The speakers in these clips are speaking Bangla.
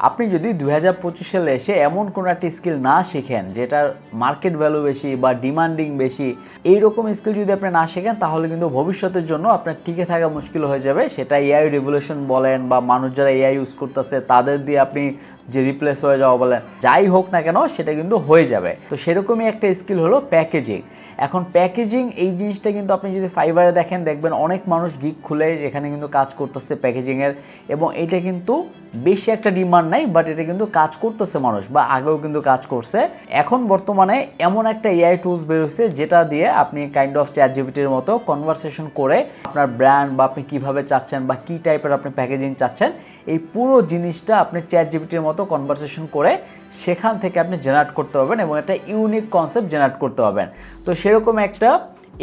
আপনি যদি দুই হাজার পঁচিশ সালে এসে এমন কোনো একটা স্কিল না শিখেন, যেটার মার্কেট ভ্যালু বেশি বা ডিমান্ডিং বেশি এই রকম স্কিল যদি আপনি না শেখেন, তাহলে কিন্তু ভবিষ্যতের জন্য আপনার টিকে থাকা মুশকিল হয়ে যাবে। সেটা এআই রেভলিউশন বলেন বা মানুষ যারা এআই ইউজ করতেছে, তাদের দিয়ে আপনি যে রিপ্লেস হয়ে যাওয়া বলেন, যাই হোক না কেন, সেটা কিন্তু হয়ে যাবে। তো সেরকমই একটা স্কিল হলো প্যাকেজিং এখন প্যাকেজিং এই জিনিসটা কিন্তু আপনি যদি ফাইবারে দেখেন, দেখবেন অনেক মানুষ গিক খুলে এখানে কিন্তু কাজ করতেছে প্যাকেজিংয়ের এবং এটা কিন্তু বেশি একটা ডিমান্ড নাই বাট এটা কিন্তু কাজ করতেছে মানুষ বা আগেও কিন্তু কাজ করছে। এখন বর্তমানে এমন একটা এআই টুলস বেরোচ্ছে যেটা দিয়ে আপনি কাইন্ড অফ চ্যাট জিবিটির মতো কনভারসেশন করে আপনার ব্র্যান্ড বা আপনি কীভাবে চাচ্ছেন বা কী টাইপের আপনি প্যাকেজিং চাচ্ছেন, এই পুরো জিনিসটা আপনি চ্যাট জিবিটির মতো কনভারসেশন করে সেখান থেকে আপনি জেনারেট করতে পারবেন এবং একটা ইউনিক কনসেপ্ট জেনারেট করতে পারবেন। তো সেরকম একটা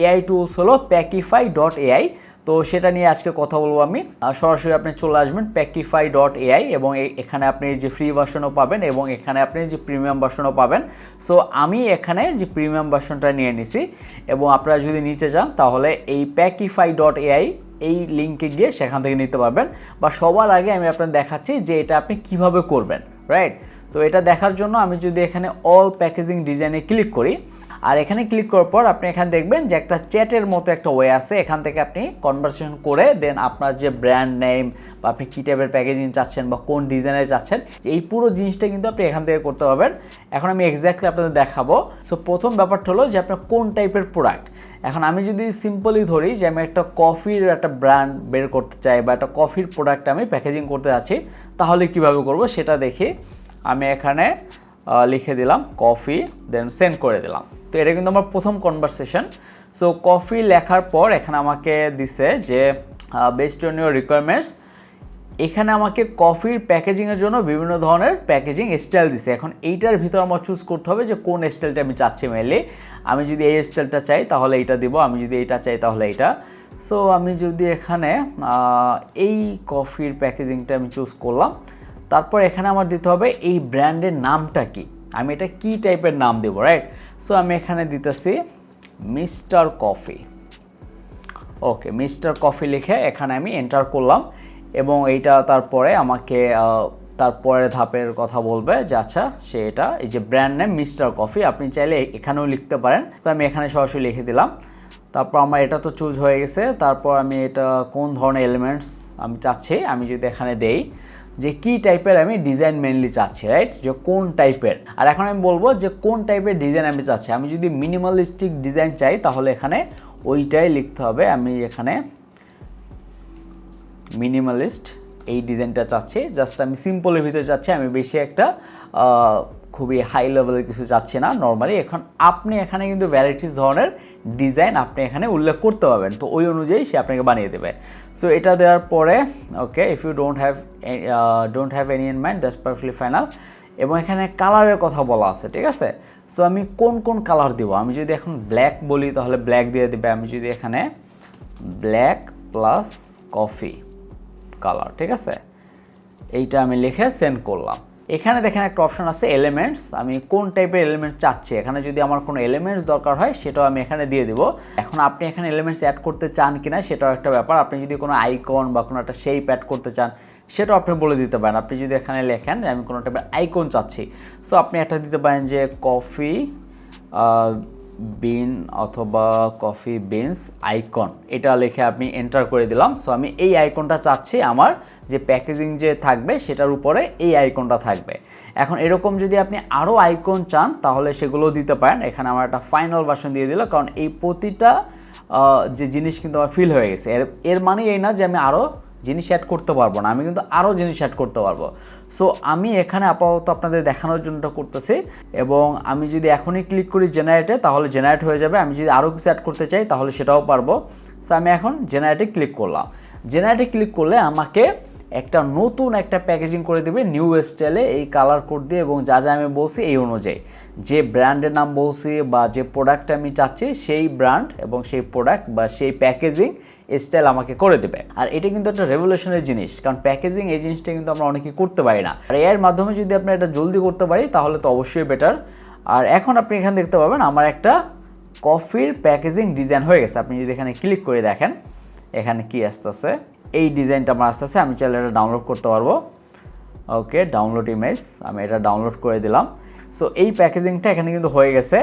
এআই টুলস হলো প্যাকিফাই ডট এআই তো সেটা নিয়ে আজকে কথা বলব আমি। সরাসরি আপনি চলে আসবেন প্যাকিফাই ডট এআই এবং এখানে আপনি যে ফ্রি ভার্সনও পাবেন এবং এখানে আপনি যে প্রিমিয়াম ভার্সনও পাবেন। সো আমি এখানে যে প্রিমিয়াম ভার্সনটা নিয়ে নিছি এবং আপনারা যদি নিতে চান, তাহলে এই প্যাকিফাই ডট এআই এই লিঙ্কে গিয়ে সেখান থেকে নিতে পারবেন। বা সবার আগে আমি আপনার দেখাচ্ছি যে এটা আপনি কীভাবে করবেন রাইট তো এটা দেখার জন্য আমি যদি এখানে অল প্যাকেজিং ডিজাইনে ক্লিক করি আর এখানে ক্লিক করার পর আপনি এখানে দেখবেন যে একটা চ্যাটের মতো একটা ওয়ে আছে। এখান থেকে আপনি কনভারসেশন করে দেন আপনার যে ব্র্যান্ড নেম বা আপনি কী টাইপের প্যাকেজিং চাচ্ছেন বা কোন ডিজাইনের চাচ্ছেন, এই পুরো জিনিসটা কিন্তু আপনি এখান থেকে করতে পারবেন। এখন আমি এক্স্যাক্টলি আপনাদের দেখাবো। সো প্রথম ব্যাপারটা হলো যে আপনার কোন টাইপের প্রোডাক্ট এখন আমি যদি সিম্পলি ধরি যে আমি একটা কফির একটা ব্র্যান্ড বের করতে চাই বা একটা কফির প্রোডাক্ট আমি প্যাকেজিং করতে যাচ্ছি, তাহলে কীভাবে করব সেটা দেখি আমি এখানে লিখে দিলাম কফি দেন সেন্ড করে দিলাম। তো এটা কিন্তু আমার প্রথম কনভারসেশন সো কফি লেখার পর এখানে আমাকে দিছে যে বেস্ট অন ইউর রিকোয়ারমেন্টস এখানে আমাকে কফির প্যাকেজিংয়ের জন্য বিভিন্ন ধরনের প্যাকেজিং স্টাইল দিছে। এখন এইটার ভিতর আমার চুজ করতে হবে যে, কোন স্টাইলটা আমি চাচ্ছি মেনলি আমি যদি এই স্টাইলটা চাই, তাহলে এইটা দিব। আমি যদি এইটা চাই, তাহলে এইটা। সো আমি যদি এখানে এই কফির প্যাকেজিংটা আমি চুজ করলাম, তারপর এখানে আমার দিতে হবে এই ব্র্যান্ডের নামটা কি? আমি এটা কি টাইপের নাম দেবো রাইট সো আমি এখানে দিতেছি mister coffee. Okay, mister coffee লিখে এখানে আমি এন্টার করলাম এবং এইটা তারপরে আমাকে তারপরে ধাপের কথা বলবে যে আচ্ছা সে এটা, এই যে ব্র্যান্ড নেম মিস্টার কফি, আপনি চাইলে এখানেও লিখতে পারেন। তো আমি এখানে সরাসরি লিখে দিলাম। তারপর আমার এটা তো চুজ হয়ে গেছে। তারপর আমি এটা কোন ধরনের এলিমেন্টস আমি চাচ্ছি, আমি যদি এখানে দেই যে কি টাইপের আমি ডিজাইন মেনলি চাচ্ছি রাইট যে কোন টাইপের আর এখন আমি বলব যে কোন টাইপের ডিজাইন আমি চাচ্ছি। আমি যদি মিনিমালিস্টিক ডিজাইন চাই, তাহলে এখানে ওইটাই লিখতে হবে। আমি এখানে মিনিমালিস্ট এই ডিজাইনটা চাচ্ছি। জাস্ট আমি সিম্পলের ভিতরে চাচ্ছি। আমি বেশি একটা খুবই হাই লেভেলের কিছু চাচ্ছি না নর্মালি এখন আপনি এখানে কিন্তু ভ্যারাইটিস ধরনের ডিজাইন আপনি এখানে উল্লেখ করতে পারবেন। তো ওই অনুযায়ী সে আপনাকে বানিয়ে দেবে। সো এটা দেওয়ার পরে okay if you don't have don't have any in mind that's perfectly final এবং এখানে কালারের কথা বলা আছে, ঠিক আছে? সো আমি কোন কোন কালার দিব? আমি যদি এখন ব্ল্যাক বলি, তাহলে ব্ল্যাক দিয়ে দেবে। আমি যদি এখানে ব্ল্যাক প্লাস কফি কালার ঠিক আছে? এইটা আমি লিখে সেন্ড করলাম। এখানে দেখেন একটা অপশন আছে এলিমেন্টস আমি কোন টাইপের এলিমেন্টস চাচ্ছি? এখানে যদি আমার কোনো এলিমেন্টস দরকার হয়, সেটাও আমি এখানে দিয়ে দেবো। এখন আপনি এখানে এলিমেন্টস অ্যাড করতে চান কি না সেটাও একটা ব্যাপার। আপনি যদি কোনো আইকন বা কোনো একটা শেপ অ্যাড করতে চান, সেটাও আপনি বলে দিতে পারেন। আপনি যদি এখানে লেখেন আমি কোনো টাইপের আইকন চাচ্ছি। সো আপনি একটা দিতে পারেন যে কফি বিন অথবা কফি বিনস আইকন। এটা লিখে আমি এন্টার করে দিলাম। সো আমি এই আইকনটা চাচ্ছি আমার যে প্যাকেজিং যে থাকবে সেটার উপরে এই আইকনটা থাকবে। এখন এরকম যদি আপনি আরও আইকন চান, তাহলে সেগুলো দিতে পারেন। এখানে আমার একটা ফাইনাল ভার্সন দিয়ে দিল। কারণ এই প্রতিটা যে জিনিস কিন্তু আমার ফিল হয়ে গেছে। এর এর মানে এই না যে আমি আরও জিনিস অ্যাড করতে পারব না, আমি কিন্তু আরও জিনিস অ্যাড করতে পারব। সো আমি এখানে আপাতত আপনাদের দেখানোর জন্যটা করতেছি এবং আমি যদি এখনই ক্লিক করি জেনারেটে তাহলে জেনারেট হয়ে যাবে। আমি যদি আরও কিছু অ্যাড করতে চাই, তাহলে সেটাও পারব। সো আমি এখন জেনারেটে ক্লিক করলাম। জেনারেটে ক্লিক করলে আমাকে একটা নতুন একটা প্যাকেজিং করে দেবে নিউ স্টাইলে এই কালার কোড দিয়ে এবং যা যা আমি বলছি এই অনুযায়ী। যে ব্র্যান্ডের নাম বলছি বা যে প্রোডাক্ট আমি চাচ্ছি, সেই ব্র্যান্ড এবং সেই প্রোডাক্ট বা সেই প্যাকেজিং স্টাইল আমাকে করে দেবে। আর এটা কিন্তু একটা রেভলিউশনের জিনিস, কারণ প্যাকেজিং এই জিনিসটা কিন্তু আমরা অনেকেই করতে পারি না। আর এর মাধ্যমে যদি আপনি এটা জলদি করতে পারি, তাহলে তো অবশ্যই বেটার আর এখন আপনি এখানে দেখতে পাবেন, আমার একটা কফির প্যাকেজিং ডিজাইন হয়ে গেছে। আপনি যদি এখানে ক্লিক করে দেখেন, এখানে কি আসতেছে? এই ডিজাইনটা আমার আসতেছে, আমি চাইলে এটা ডাউনলোড করতে পারব। ওকে ডাউনলোড ইমেজ আমি এটা ডাউনলোড করে দিলাম। সো এই প্যাকেজিংটা এখানে কিন্তু হয়ে গেছে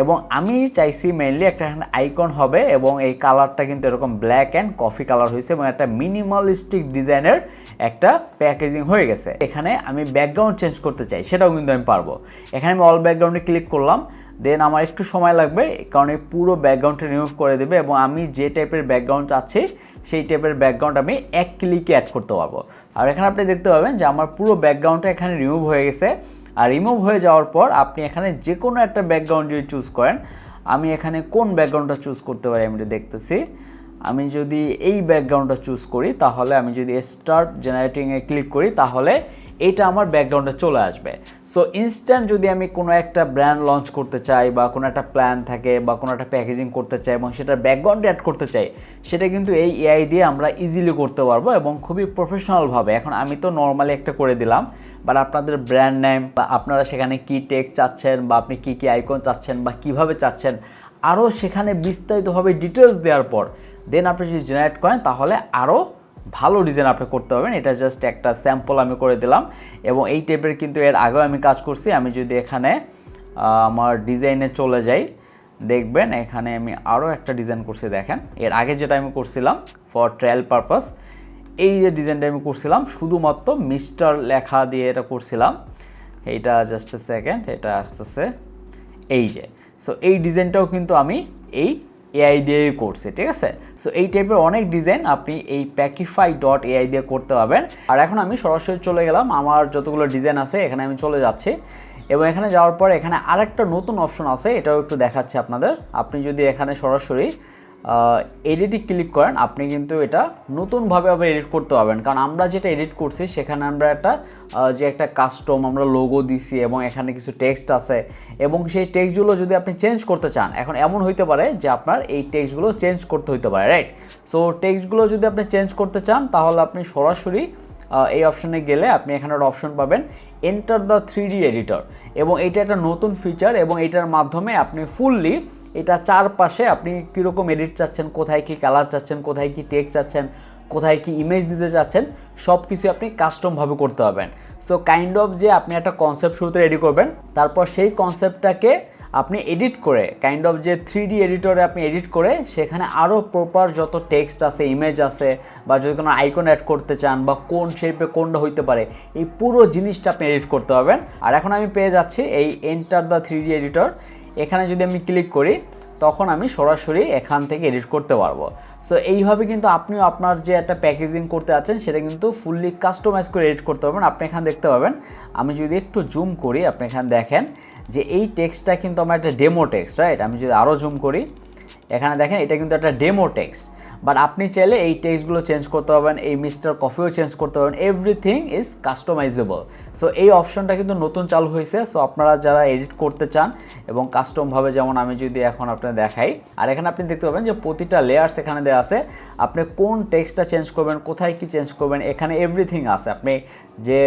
এবং আমি চাইছি মেইনলি একটা এখানে আইকন হবে এবং এই কালারটা কিন্তু এরকম ব্ল্যাক অ্যান্ড কফি কালার হয়েছে এবং একটা মিনিমালিস্টিক ডিজাইনের একটা প্যাকেজিং হয়ে গেছে। এখানে আমি ব্যাকগ্রাউন্ড চেঞ্জ করতে চাই, সেটাও কিন্তু আমি পারব। এখানে আমি অল ব্যাকগ্রাউন্ডে ক্লিক করলাম দেন আমার একটু সময় লাগবে, কারণ এই পুরো ব্যাকগ্রাউন্ডটা রিমুভ করে দেবে এবং আমি যে টাইপের ব্যাকগ্রাউন্ড চাচ্ছি, সেই টাইপের ব্যাকগ্রাউন্ড আমি এক ক্লিকে অ্যাড করতে পারব। আর এখানে আপনি দেখতে পাবেন যে আমার পুরো ব্যাকগ্রাউন্ডটা এখানে রিমুভ হয়ে গেছে। আর রিমুভ হয়ে যাওয়ার পর আপনি এখানে যে কোনো একটা ব্যাকগ্রাউন্ড যদি চুজ করেন, আমি এখানে কোন ব্যাকগ্রাউন্ডটা চুজ করতে পারি আমি দেখতেছি। আমি যদি এই ব্যাকগ্রাউন্ডটা চুজ করি, তাহলে আমি যদি স্টার্ট জেনারেটিংয়ে ক্লিক করি, তাহলে এটা আমার ব্যাকগ্রাউন্ডে চলে আসবে। সো ইনস্ট্যান্ট যদি আমি কোনো একটা ব্র্যান্ড লঞ্চ করতে চাই বা কোনো একটা প্ল্যান থাকে বা কোনো একটা প্যাকেজিং করতে চাই এবং সেটার ব্যাকগ্রাউন্ডে অ্যাড করতে চাই, সেটা কিন্তু এই এআই দিয়ে আমরা ইজিলি করতে পারব এবং খুবই প্রফেশনালভাবে এখন আমি তো নর্মালি একটা করে দিলাম বাট আপনাদের ব্র্যান্ড নেম বা আপনারা সেখানে কী টেক চাচ্ছেন বা আপনি কী কী আইকন চাচ্ছেন বা কীভাবে চাচ্ছেন, আরও সেখানে বিস্তারিতভাবে ডিটেলস দেওয়ার পর দেন আপনি যদি জেনারেট করেন, তাহলে আরও ভালো ডিজাইন আপনি করতে পারবেন। এটা জাস্ট একটা স্যাম্পল আমি করে দিলাম এবং এই টাইপের কিন্তু এর আগেও আমি কাজ করছি। আমি যদি এখানে আমার ডিজাইনে চলে যাই, দেখবেন এখানে আমি আরও একটা ডিজাইন করছি, দেখেন। এর আগে যেটা আমি করছিলাম ফর ট্রায়াল পারপাস এই যে ডিজাইনটা আমি করছিলাম, শুধুমাত্র মিস্টার লেখা দিয়ে এটা করছিলাম। এইটা জাস্ট সেকেন্ড এটা আসতেছে, এই যে। সো এই ডিজাইনটাও কিন্তু আমি এই এআই দিয়েই করছে, ঠিক আছে? সো এই টাইপের অনেক ডিজাইন আপনি এই প্যাকিফাই ডট এআই দিয়ে করতে পারবেন। আর এখন আমি সরাসরি চলে গেলাম, আমার যতগুলো ডিজাইন আছে, এখানে আমি চলে যাচ্ছি। এবং এখানে যাওয়ার পর এখানে আরেকটা নতুন অপশন আছে, এটাও একটু দেখাচ্ছে আপনাদের। আপনি যদি এখানে সরাসরি এডিটে ক্লিক করেন, আপনি কিন্তু এটা নতুনভাবে আবার এডিট করতে পারবেন। কারণ আমরা যেটা এডিট করছি, সেখানে আমরা একটা যে একটা কাস্টম আমরা লোগো দিছি এবং এখানে কিছু টেক্সট আছে। এবং সেই টেক্সটগুলো যদি আপনি চেঞ্জ করতে চান, এখন এমন হইতে পারে যে আপনার এই টেক্সটগুলো চেঞ্জ করতে হইতে পারে রাইট সো টেক্সটগুলো যদি আপনি চেঞ্জ করতে চান, তাহলে আপনি সরাসরি এই অপশনে গেলে আপনি এখানে একটা অপশন পাবেন এন্টার দ্য থ্রি এডিটর এবং এটা একটা নতুন ফিচার এবং এটার মাধ্যমে আপনি ফুললি এটা চারপাশে আপনি কীরকম এডিট চাচ্ছেন, কোথায় কি কালার চাচ্ছেন, কোথায় কি টেক্সট চাচ্ছেন, কোথায় কি ইমেজ দিতে চাচ্ছেন সব কিছু আপনি কাস্টমভাবে করতে পারবেন। সো কাইন্ড অফ যে আপনি একটা কনসেপ্ট শুরুতে রেডি করবেন, তারপর সেই কনসেপ্টটাকে আপনি এডিট করে কাইন্ড অফ যে থ্রি ডি এডিটরে আপনি এডিট করে, সেখানে আরও প্রপার যত টেক্সট আছে ইমেজ আছে, বা যদি কোনো আইকন অ্যাড করতে চান, বা কোন শেপে কোনটা হইতে পারে, এই পুরো জিনিসটা আপনি এডিট করতে পারবেন। আর এখন আমি পেয়ে যাচ্ছি এই enter the three D editor এখানে যদি আমি ক্লিক করি, তখন আমি সরাসরি এখান থেকে এডিট করতে পারব। সো এইভাবে কিন্তু আপনিও আপনার যে একটা প্যাকেজিং করতে আছেন, সেটা কিন্তু ফুললি কাস্টমাইজ করে এডিট করতে পারবেন। আপনি এখানে দেখতে পাবেন, আমি যদি একটু জুম করি, আপনি এখানে দেখেন যে এই টেক্সটটা কিন্তু আমার একটা ডেমো টেক্সট রাইট আমি যদি আরও জুম করি, এখানে দেখেন এটা কিন্তু একটা ডেমো টেক্সট বাট আপনি চাইলে এই টেক্সটগুলো চেঞ্জ করতে পারবেন, এই মিস্টার কফিও চেঞ্জ করতে পারবেন। এভরিথিং ইজ কাস্টমাইজেবল সো এই অপশনটা কিন্তু নতুন চালু হয়েছে। সো আপনারা যারা এডিট করতে চান এবং কাস্টমভাবে যেমন আমি যদি এখন আপনাদের দেখাই, আর এখানে আপনি দেখতে পাবেন যে প্রতিটা লেয়ার্স এখানে দেওয়া আছে। আপনি কোন টেক্সটটা চেঞ্জ করবেন, কোথায় কি চেঞ্জ করবেন, এখানে এভরিথিং আছে। আপনি যে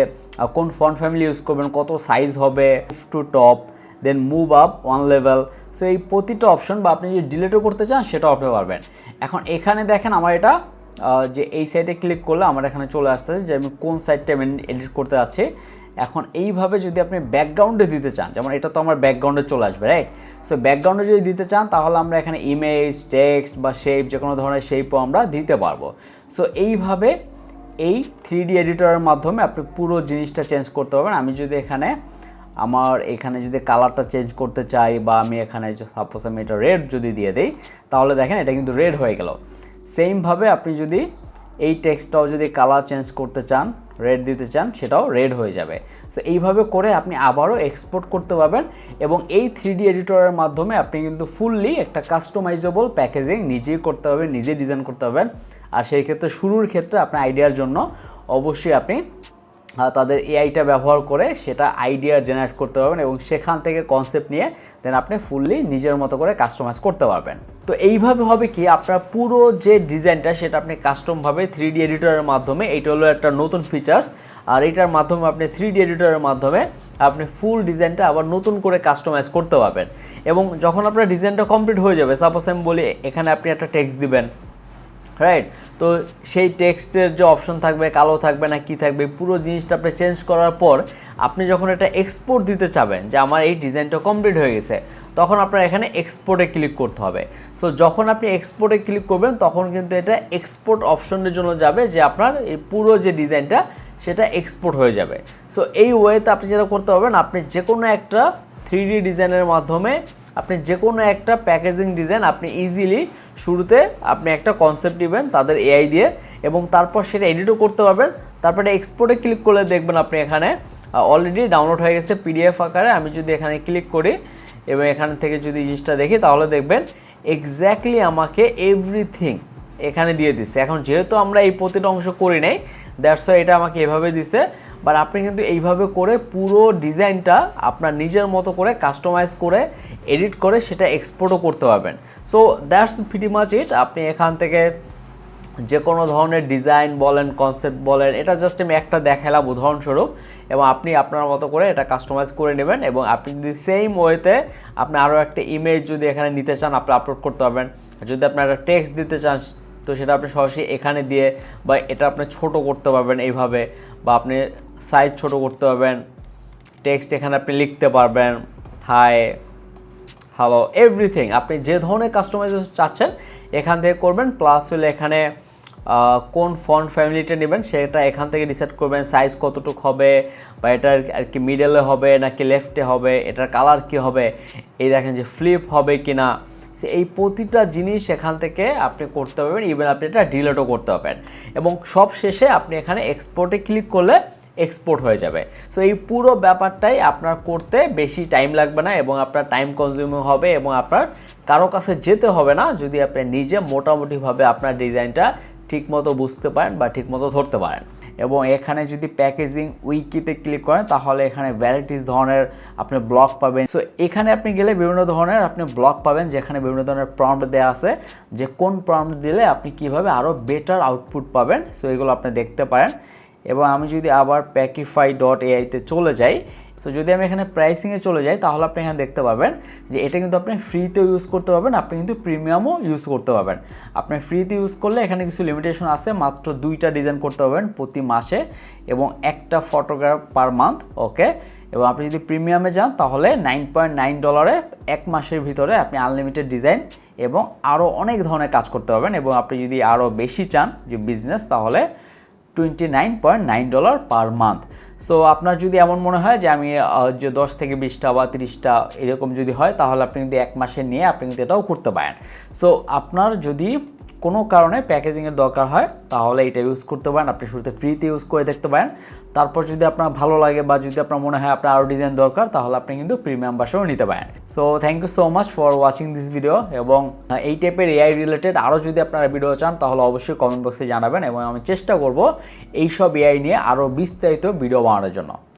কোন ফন্ট ফ্যামিলি ইউজ করবেন, কত সাইজ হবে to top then move up one level so এই প্রতিটা অপশন বা আপনি যদি ডিলেটও করতে চান, সেটাও আপনি পারবেন। এখন এখানে দেখেন আমার এটা যে এই সাইডে ক্লিক করলে আমার এখানে চলে আসতেছে যে আমি কোন সাইডটা আমি এডিট করতে যাচ্ছি। এখন এইভাবে যদি আপনি ব্যাকগ্রাউন্ডে দিতে চান, যেমন এটা তো আমার ব্যাকগ্রাউন্ডে চলে আসবে রাইট সো ব্যাকগ্রাউন্ডে যদি দিতে চান, তাহলে আমরা এখানে ইমেজ টেক্সট বা শেপ যে কোনো ধরনের শেপও আমরা দিতে পারব। সো এইভাবে এই থ্রি ডি এডিটরের মাধ্যমে আপনি পুরো জিনিসটা চেঞ্জ করতে পারবেন। আমি যদি এখানে আমার এখানে যদি কালারটা চেঞ্জ করতে চাই বা আমি এখানে সাপোজ আমি এটা রেড যদি দিয়ে দিই, তাহলে দেখেন এটা কিন্তু রেড হয়ে গেল। সেমভাবে আপনি যদি এই টেক্সটটাও যদি কালার চেঞ্জ করতে চান রেড দিতে চান, সেটাও রেড হয়ে যাবে। সো এইভাবে করে আপনি আবারও এক্সপোর্ট করতে পারবেন এবং এই থ্রি ডি এডিটরের মাধ্যমে আপনি কিন্তু ফুললি একটা কাস্টমাইজেবল প্যাকেজিং নিজেই করতে পারবেন, নিজে ডিজাইন করতে পারবেন। আর সেই ক্ষেত্রে শুরুর ক্ষেত্রে আপনার আইডিয়ার জন্য অবশ্যই আপনি তাদের এআইটা ব্যবহার করে সেটা আইডিয়া জেনারেট করতে পারবেন এবং সেখান থেকে কনসেপ্ট নিয়ে দেন আপনি ফুললি নিজের মতো করে কাস্টমাইজ করতে পারবেন। তো এইভাবে হবে কি, আপনার পুরো যে ডিজাইনটা সেটা আপনি কাস্টমভাবে থ্রি ডি এডিটরের মাধ্যমে এইটা হলো একটা নতুন ফিচার্স আর এটার মাধ্যমে আপনি থ্রি ডি এডিটরের মাধ্যমে আপনি ফুল ডিজাইনটা আবার নতুন করে কাস্টমাইজ করতে পারবেন। এবং যখন আপনার ডিজাইনটা কমপ্লিট হয়ে যাবে সাপোজ আমি বলি, এখানে আপনি একটা টেক্সট দিবেন রাইট তো সেই টেক্সটের যে অপশন থাকবে, কালো থাকবে না কি থাকবে, পুরো জিনিসটা আপনি চেঞ্জ করার পর আপনি যখন এটা এক্সপোর্ট দিতে চাবেন, যে আমার এই ডিজাইনটা কমপ্লিট হয়ে গেছে, তখন আপনার এখানে এক্সপোর্টে ক্লিক করতে হবে। সো যখন আপনি এক্সপোর্টে ক্লিক করবেন, তখন কিন্তু এটা এক্সপোর্ট অপশনের জন্য যাবে যে আপনার এই পুরো যে ডিজাইনটা, সেটা এক্সপোর্ট হয়ে যাবে। সো এই ওয়েতে আপনি যেটা করতে পারবেন, আপনি যে কোনো একটা থ্রি ডি ডিজাইনের মাধ্যমে আপনি যে কোনো একটা প্যাকেজিং ডিজাইন আপনি ইজিলি শুরুতে আপনি একটা কনসেপ্ট নেবেন তাদের এআই দিয়ে এবং তারপর সেটা এডিটও করতে পারবেন। তারপরে এক্সপোর্টে ক্লিক করলে দেখবেন আপনি এখানে অলরেডি ডাউনলোড হয়ে গেছে পিডিএফ আকারে। আমি যদি এখানে ক্লিক করি এবং এখান থেকে যদি জিনিসটা দেখি, তাহলে দেখবেন এক্স্যাক্টলি আমাকে এভরিথিং এখানে দিয়ে দিচ্ছে। এখন যেহেতু আমরা এই প্রতিটা অংশ করি নাই দ্যাটস এটা আমাকে এভাবে দিছে বাট আপনি কিন্তু এইভাবে করে পুরো ডিজাইনটা আপনার নিজের মতো করে কাস্টমাইজ করে এডিট করে সেটা এক্সপোর্টও করতে পারবেন। So that's pretty much it আপনি এখান থেকে যে কোনো ধরনের ডিজাইন বলেন কনসেপ্ট বলেন, এটা জাস্ট আমি একটা দেখালাম উদাহরণস্বরূপ এবং আপনি আপনার মতো করে এটা কাস্টমাইজ করে নেবেন এবং আপনি যদি সেম ওয়েতে আপনি আরও একটা ইমেজ যদি এখানে নিতে চান, আপনি আপলোড করতে পারবেন। যদি আপনি একটা টেক্সট দিতে চান, তো সেটা আপনি সরাসরি এখানে দিয়ে বা এটা আপনি ছোট করতে পারবেন এইভাবে বা আপনি সাইজ ছোট করতে পারবেন টেক্সট এখানে আপনি লিখতে পারবেন হাই হ্যালো এভরিথিং আপনি যে ধরনের কাস্টমাইজেশন চাচ্ছেন, এখান থেকে করবেন প্লাস হলে এখানে কোন ফন্ট ফ্যামিলিটা নেবেন, সেটা এখান থেকে ডিসাইড করবেন সাইজ কতটুকু হবে, বা এটার আর কি মিডলে হবে, নাকি লেফটে হবে, এটার কালার কি হবে, এই দেখেন যে ফ্লিপ হবে কি না সে এই প্রতিটা জিনিস এখান থেকে আপনি করতে পারবেন ইভেন আপনি এটা ডিলেটও করতে পারবেন। এবং সব শেষে আপনি এখানে এক্সপোর্টে ক্লিক করলে এক্সপোর্ট হয়ে যাবে। সো এই পুরো ব্যাপারটাই আপনার করতে বেশি টাইম লাগবে না এবং আপনার টাইম কনজিউমিং হবে এবং আপনার কারও কাছে যেতে হবে না যদি আপনি নিজে মোটামুটিভাবে আপনার ডিজাইনটা ঠিকমতো বুঝতে পারেন বা ঠিকমতো ধরতে পারেন। এবং এখানে যদি প্যাকেজিং উইকিতে ক্লিক করেন, তাহলে এখানে ভ্যারাইটিস ধরনের আপনি ব্লগ পাবেন। সো এখানে আপনি গেলে বিভিন্ন ধরনের আপনি ব্লগ পাবেন, যেখানে বিভিন্ন ধরনের প্রম্পট দেওয়া আছে, যে কোন প্রম্পট দিলে আপনি কীভাবে আরও বেটার আউটপুট পাবেন। সো এগুলো আপনি দেখতে পারেন। এবং আমি যদি আবার প্যাকিফাই ডট এআইতে চলে যাই তো যদি আমি এখানে প্রাইসিংয়ে চলে যাই, তাহলে আপনি এখানে দেখতে পাবেন যে এটা কিন্তু আপনি ফ্রিতেও ইউজ করতে পারবেন, আপনি কিন্তু প্রিমিয়ামও ইউজ করতে পারবেন। আপনি ফ্রিতে ইউজ করলে এখানে কিছু লিমিটেশন আছে, মাত্র দুইটা ডিজাইন করতে পারবেন প্রতি মাসে এবং একটা ফটোগ্রাফ পার মান্থ ওকে এবং আপনি যদি প্রিমিয়ামে যান, তাহলে নাইন পয়েন্ট নাইন ডলারে এক মাসের ভিতরে আপনি আনলিমিটেড ডিজাইন এবং আরও অনেক ধরনের কাজ করতে পারবেন এবং আপনি যদি আরও বেশি চান যে বিজনেস তাহলে twenty nine point nine dollar per month so আপনার যদি এমন মনে হয় যে আমি যে দশ থেকে বিশটা বা তিরিশটা এরকম যদি হয়, তাহলে আপনি কিন্তু এক মাসে নিয়ে আপনি কিন্তু এটাও করতে পারেন। সো আপনার যদি কোনো কারণে প্যাকেজিংয়ের দরকার হয়, তাহলে এটা ইউজ করতে পারেন। আপনি শুরুতে ফ্রিতে ইউজ করে দেখতে পারেন। তারপর যদি আপনার ভালো লাগে বা যদি আপনার মনে হয় আপনার আরও ডিজাইন দরকার, তাহলে আপনি কিন্তু প্রিমিয়াম বাসেও নিতে পারেন। So thank you so much for watching this video এবং এই টাইপের এআই রিলেটেড আরও যদি আপনারা ভিডিও চান, তাহলে অবশ্যই কমেন্ট বক্সে জানাবেন এবং আমি চেষ্টা করব এইসব এআই নিয়ে আরও বিস্তারিত ভিডিও বানানোর জন্য।